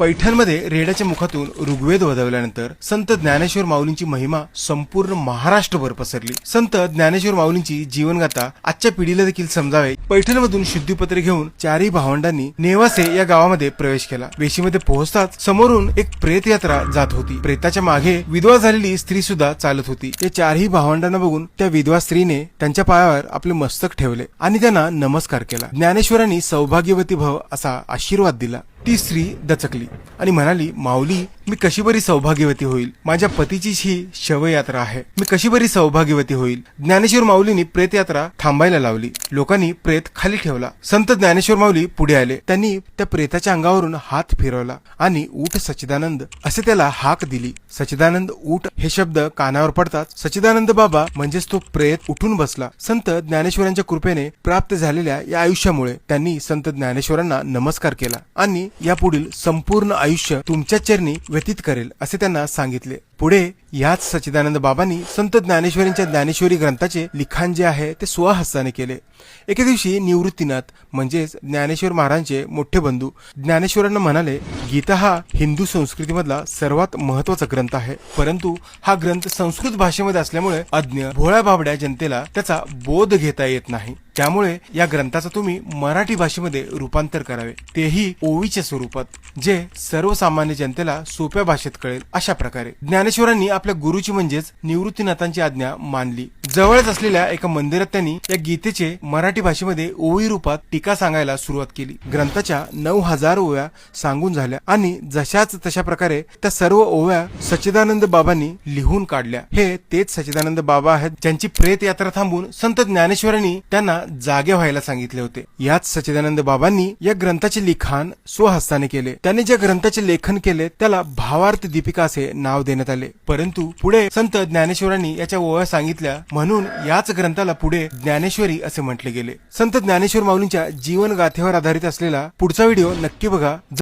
पैठणमध्ये रेड्याच्या मुखातून ऋग्वेद वदवल्यानंतर संत ज्ञानेश्वर माऊलींची महिमा संपूर्ण महाराष्ट्रभर पसरली. संत ज्ञानेश्वर माऊलींची जीवनगाथा आजच्या पिढीला देखील समजावे. पैठणमधून शुद्धीपत्र घेऊन चारही भावंडांनी नेवासे या गावामध्ये प्रवेश केला. वेशीमध्ये पोहोचताच समोरून एक प्रेत यात्रा जात होती. प्रेताच्या मागे विधवा झालेली स्त्री सुद्धा चालत होती. या चारही भावंडांना बघून त्या विधवा स्त्रीने त्यांच्या पायावर आपले मस्तक ठेवले आणि त्यांना नमस्कार केला. ज्ञानेश्वरांनी सौभाग्यवती भव असा आशीर्वाद दिला. ती स्त्री दचकली आणि म्हणाली माऊली मी कशी बरी सौभाग्यवती होईल? माझ्या पतीचीच ही शवयात्रा आहे. मी कशी बरी सौभाग्यवती होईल? ज्ञानेश्वर माऊलींनी प्रेत यात्रा थांबायला लावली. लोकांनी प्रेत खाली ठेवला. संत ज्ञानेश्वर माऊली पुढे आले. त्यांनी त्या प्रेताच्या अंगावरून हात फिरवला आणि ऊठ सच्चिदानंद असे त्याला हाक दिली. सच्चिदानंद ऊठ हे शब्द कानावर पडतात सच्चिदानंद बाबा म्हणजेच तो प्रेत उठून बसला. संत ज्ञानेश्वरांच्या कृपेने प्राप्त झालेल्या या आयुष्यामुळे त्यांनी संत ज्ञानेश्वरांना नमस्कार केला आणि यापुढील संपूर्ण आयुष्य तुमच्या चरणी व्यतीत करेल असे त्यांना सांगितले. पुढे याच सच्चिदानंद बाबांनी संत ज्ञानेश्वरींच्या ज्ञानेश्वरी ग्रंथाचे लिखाण जे आहे ते स्वहस्ताने केले. एके दिवशी निवृत्तीनाथ म्हणजेच ज्ञानेश्वर महाराजांचे मोठे बंधू ज्ञानेश्वरांना म्हणाले गीता हा हिंदू संस्कृतीमधला सर्वात महत्त्वाचा ग्रंथ आहे. परंतु हा ग्रंथ संस्कृत भाषेमध्ये असल्यामुळे अज्ञ भोळ्या भाबड्या जनतेला त्याचा बोध घेता येत नाही. त्यामुळे या ग्रंथाचं तुम्ही मराठी भाषेमध्ये रूपांतर करावे. तेही ओवीच्या स्वरूपात जे सर्वसामान्य जनतेला सोप्या भाषेत कळेल अशा प्रकारे. ज्ञानेश्वरांनी आपल्या गुरुची म्हणजेच निवृत्तीनाथांची आज्ञा मानली. जवळच असलेल्या एका मंदिरात त्यांनी या गीतेचे मराठी भाषेमध्ये ओवी रूपात टीका सांगायला सुरुवात केली. ग्रंथाच्या नऊ हजार ओव्या सांगून झाल्या आणि जशाच तशा प्रकारे त्या सर्व ओव्या सच्चिदानंद बाबांनी लिहून काढल्या. हे तेच सच्चिदानंद बाबा आहेत ज्यांची प्रेत यात्रा थांबून संत ज्ञानेश्वरांनी त्यांना जागे व्हायला सांगितले होते. याच सच्चिदानंद बाबांनी या ग्रंथाचे लिखाण स्वहस्ताने केले. त्यांनी ज्या ग्रंथाचे लेखन केले त्याला भावार्थ दीपिका असे नाव देण्यात आले. परंतु पुढे संत ज्ञानेश्वरांनी याच्या ओव्या सांगितल्या म्हणून याच ग्रंथाला पुढे ज्ञानेश्वरी असे म्हटले गेले. संत ज्ञानेश्वर माऊलींच्या जीवन गाथेवर आधारित असलेला पुढचा व्हिडिओ नक्की बघा.